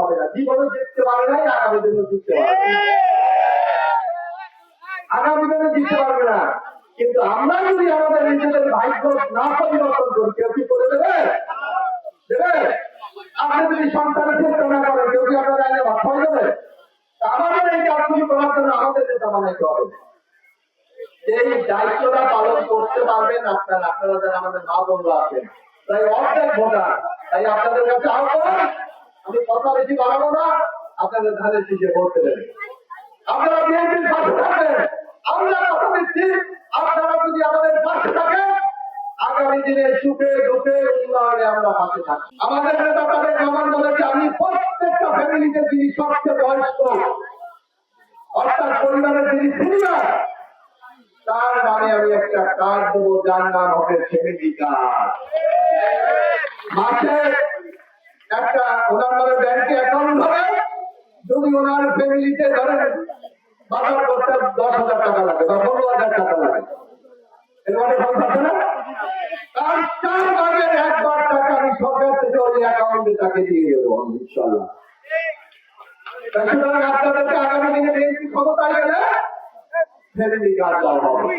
হবে না। জীবনে জিততে পারে নাই আগামী দিনে জিততে পারবে আগামী দিনে জিততে পারবে না। কিন্তু আমরা যদি আমাদের নিজেদের ভাগ্য না পরিবর্তন করি, কেউ কি করে দেবে? আপনি যদি সন্তানের চেষ্টা না করেন, কেউ কি আপনার আইনে ভাত দেবে? আমাদের এই কাজগুলি করার জন্য আমাদের নেতা বানাইতে হবে। এই দায়িত্বটা পালন করতে পারবেন আপনারা আপনারা যারা আমাদের মা বন্ধু আছেন। তাই অর্ধেক ভোটার, তাই আপনাদের কাছে আহ্বান আমি কথা বেশি বাড়াবো না, আপনাদের ধানের দিকে ভোট দেবেন আপনারা বিএনপির পাশে থাকবেন, আমরা কথা দিচ্ছি। আপনারা যদি আমাদের পাশে থাকেন, আগামী দিনে সুখে দুঃখে উন্নয়নে আমরা পাশে থাকি আমাদের নেতা তাদের কমান বলেছে, আমি প্রত্যেকটা ফ্যামিলিতে যিনি সবচেয়ে বয়স্ক, অর্থাৎ পরিবারের যিনি সিনিয়র তার নামে আমি একটা কার্ড দেবো, যার নাম হবে ফ্যামিলি কার্ড। মাসে একটা ওনার নামে ব্যাংকে অ্যাকাউন্ট হবে যদি ফ্যামিলিতে ধরেন, বাজার করতে দশ হাজার টাকা লাগে বা পনেরো হাজার টাকা লাগে। এরকম খরচ আছে না? তার চার ভাগের একবার টাকা আমি সরকার থেকে ওই অ্যাকাউন্টে তাকে দিয়ে দেবো ইনশাল্লাহ সুতরাং আপনাদেরকে আগামী দিনে বিএনপি ক্ষমতায় গেলে ফ্যামিলি কার্ড দেওয়া হবে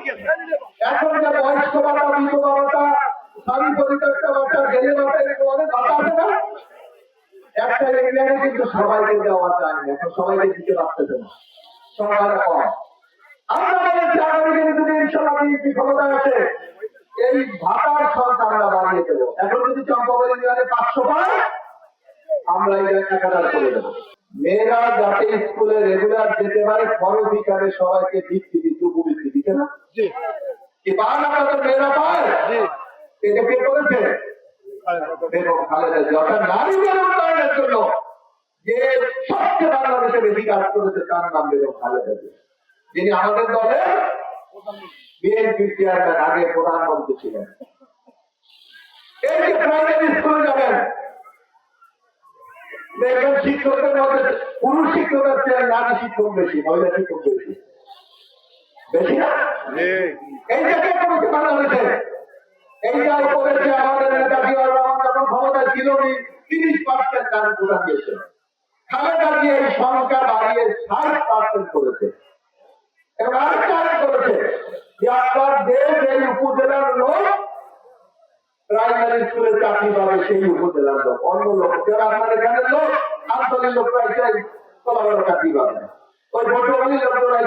এখন যে বয়স্ক ভাতা বিধবা ভাতা, স্বামী পরিত্যক্তা ভাতা, গেলে ভাতা একটা এরিয়ায় কিন্তু সবাইকে দেওয়া যায় না সবাইকে দিতে পারতেছে না। সবার কম। আমরা বলেছি আগামী যদি ইনশাল্লাহ বিএনপি ক্ষমতায় আছে এই ভাতার সংখ্যা আমরা বাড়িয়ে দেবো। এখন যদি চম্পাবাড়ি ইউনিয়নে পাঁচশো পায় আমরা এই এক হাজার করে দেবো। মেয়েরা যাতে স্কুলে রেগুলার যেতে পারে খরচ হিসাবে সবাইকে বৃত্তি দিচ্ছে উপবৃত্তি দিচ্ছে না? কি পান আপনাদের মেয়েরা পায়? এটা কে করেছে? বেগম খালেদা জিয়া নারীদের উন্নয়নের জন্য যে সবচেয়ে বাংলাদেশে বেশি কাজ করেছে তার নাম বেগম খালেদা জিয়া। যিনি আমাদের দলের বিএনপি চেয়ারম্যান আগে প্রধানমন্ত্রী ছিলেন। এই যে প্রাইমারি স্কুলে যাবেন দেখবেন শিক্ষকের মধ্যে পুরুষ শিক্ষকের চেয়ে নারী শিক্ষক বেশি মহিলা শিক্ষক বেশি। বেশি না? এই যে কে করেছে বাংলাদেশে এইটা করেছে আমাদের নেতা জিয়াউর রহমান যখন ক্ষমতায় তিরিশ পার্সেন্ট নারী প্রদান দিয়েছে খালেদা এই সংখ্যা বাড়িয়ে ষাট পার্সেন্ট করেছে। লোক প্রাইমারি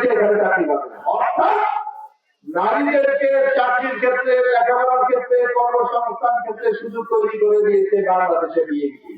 এখানে চাকরি নারীদেরকে চাকরির ক্ষেত্রে কর্মসংস্থান ক্ষেত্রে সুযোগ তৈরি করে দিয়েছে বাংলাদেশে বিএনপি।